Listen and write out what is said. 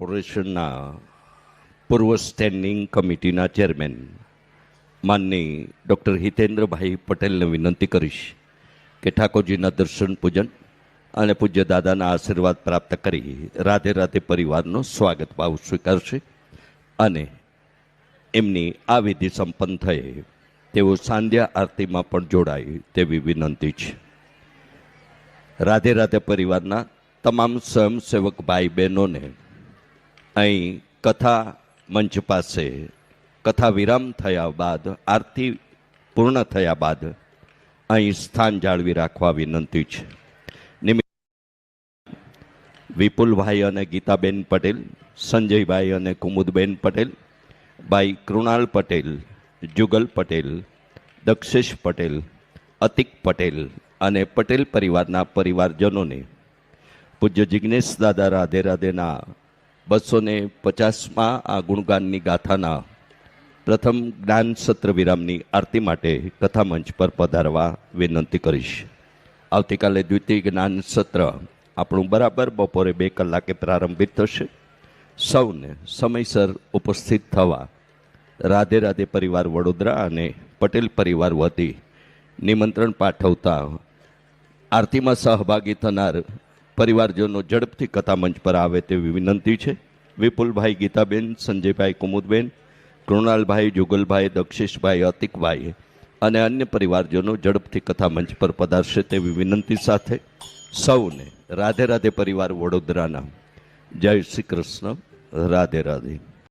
કોર્પોરેશનના પૂર્વ સ્ટેન્ડિંગ કમિટીના ચેરમેન માનની ડૉક્ટર હિતેન્દ્રભાઈ પટેલને વિનંતી કરીશ કે ઠાકોરજીના દર્શન, પૂજન અને પૂજ્ય દાદાના આશીર્વાદ પ્રાપ્ત કરી રાધે રાધે પરિવારનો સ્વાગત ભાવ સ્વીકારશે અને એમની આ વિધિ સંપન્ન થઈ તેઓ સાંધ્યા આરતીમાં પણ જોડાય તેવી વિનંતી છે. રાધે રાધે પરિવારના તમામ સ્વયંસેવક ભાઈ બહેનોને અહીં કથા મંચ પાસે કથા વિરામ થયા બાદ, આરતી પૂર્ણ થયા બાદ અહીં સ્થાન જાળવી રાખવા વિનંતી છે. નિમિત્ત વિપુલભાઈ અને ગીતાબેન પટેલ, સંજયભાઈ અને કુમુદબેન પટેલ, ભાઈ કૃણાલ પટેલ, જુગલ પટેલ, દક્ષેશ પટેલ, અતિક પટેલ અને પટેલ પરિવારના પરિવારજનોને પૂજ્ય જિજ્ઞેશ દાદા રાધે રાધેના બસો ને પચાસમાં આ ગુણગાનની ગાથાના પ્રથમ જ્ઞાન સત્ર વિરામની આરતી માટે કથા મંચ પર પધારવા વિનંતી કરીશ. આવતીકાલે દ્વિતીય જ્ઞાન સત્ર આપણું બરાબર બપોરે બે કલાકે પ્રારંભિત થશે. સૌને સમયસર ઉપસ્થિત થવા રાધે રાધે પરિવાર વડોદરા અને પટેલ પરિવાર વતી નિમંત્રણ પાઠવતા આરતીમાં સહભાગી થનાર પરિવારજનો ઝડપથી કથામંચ પર આવે તેવી વિનંતી છે. વિપુલભાઈ ગીતાબેન, સંજયભાઈ કુમુદબેન, કૃણાલભાઈ જુગલભાઈ, દક્ષેશભાઈ અતિકભાઈ અને અન્ય પરિવારજનો ઝડપથી કથામંચ પર પધારશે તેવી વિનંતી સાથે સૌને રાધે રાધે પરિવાર વડોદરાના. જય શ્રી કૃષ્ણ. રાધે રાધે.